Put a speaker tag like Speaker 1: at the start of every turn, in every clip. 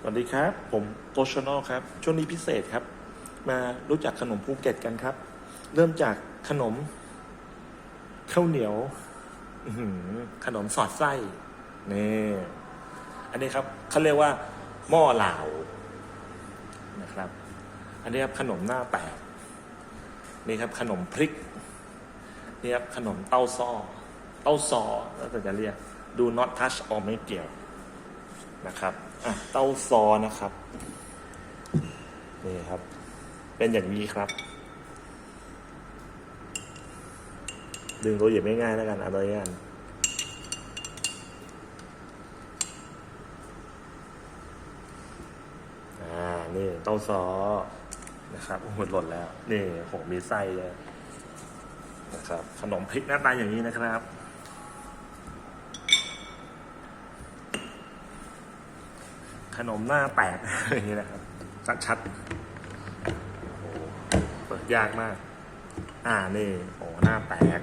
Speaker 1: สวัสดีครับ ผมโตชโนลครับ ช่วงนี้พิเศษครับ มารู้จักขนมภูเก็ตกันครับ เริ่มจากขนมข้าวเหนียวขนมสอดไส้นี่อันนี้ครับเขาเรียกว่า หม้อเหลานะครับ อันนี้ครับขนมหน้าแตกนี่ครับขนมพริกนี่ครับขนมเต้าซ้อเต้าซอแล้วแต่จะเรียก do not touch or ไม่เกี่ยว นะครับอะเต้าซอนะครับนี่ครับ เป็นอย่างนี้ครับ ดึงตัวเหยียบง่ายๆแล้วกันอาตัวนี้กันอ่านี่เต้าซอนะครับโอ้โหหล่นแล้ว นี่โหมีไส้เลยนะครับ ขนมพริกหน้าตาอย่างนี้นะครับ ขนมหน้าแตกอย่างนี้นะครับ ชัดๆโอ้โหเปิดยากมาก อ่านี่โอ้หน้าแตก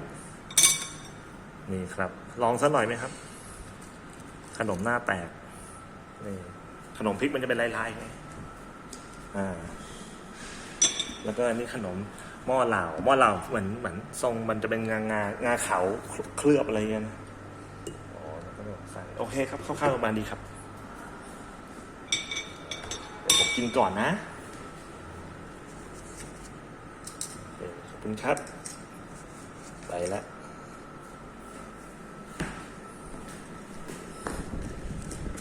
Speaker 1: นี่ครับ ลองสักหน่อยไหมครับ ขนมหน้าแตกนี่ขนมพริกมันจะเป็นลายๆไงอ่า แล้วก็อันนี้ขนมหม้อเหลาหม้อเหลาเหมือนเหมือนทรงมันจะเป็นงางางาเขาเคลือบอะไรเงี้ยนะอ๋อแล้วก็ใส่โอเคครับคร่าวๆประมาณนี้ครับ ผมกินก่อนนะคขอบคุณครับ ไปแล้ว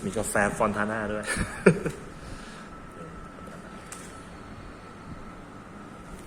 Speaker 1: มีกาแฟฟอนทาน่าด้วย